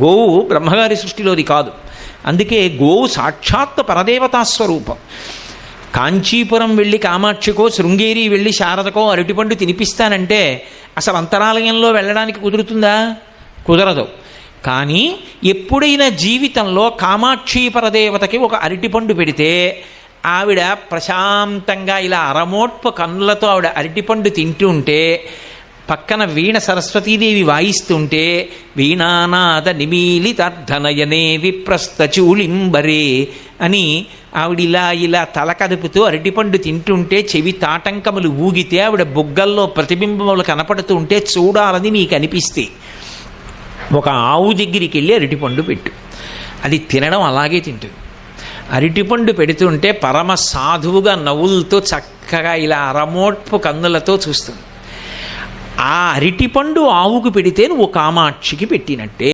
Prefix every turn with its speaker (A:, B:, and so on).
A: గోవు బ్రహ్మగారి సృష్టిలోది కాదు. అందుకే గోవు సాక్షాత్ పరదేవతా స్వరూపం. కాంచీపురం వెళ్ళి కామాక్షికో శృంగేరి వెళ్ళి శారదకో అరటిపండు తినిపిస్తానంటే అసలు అంతరాలయంలో వెళ్ళడానికి కుదురుతుందా? కుదరదు. కానీ ఎప్పుడైనా జీవితంలో కామాక్షి పరదేవతకి ఒక అరటిపండు పెడితే ఆవిడ ప్రశాంతంగా ఇలా అరమోట్పు కన్నులతో ఆవిడ అరటిపండు తింటూ ఉంటే పక్కన వీణ సరస్వతీదేవి వాయిస్తుంటే వీణానాద నిమీలితార్థనయనే విప్రస్తచూలింబరే అని ఆవిడ ఇలా ఇలా తల కదుపుతూ అరటిపండు తింటుంటే చెవి తాటంకములు ఊగితే ఆవిడ బుగ్గల్లో ప్రతిబింబములు కనపడుతూ ఉంటే చూడాలని నీకు అనిపిస్తే ఒక ఆవు దగ్గరికి వెళ్ళి అరటిపండు పెట్టు. అది తినడం అలాగే తింటుంది. అరటిపండు పెడుతుంటే పరమ సాధువుగా నవ్వులతో చక్కగా ఇలా అరమోట్పు కన్నులతో చూస్తుంది. ఆ అరటిపండు ఆవుకు పెడితే నువ్వు కామాక్షికి పెట్టినట్టే.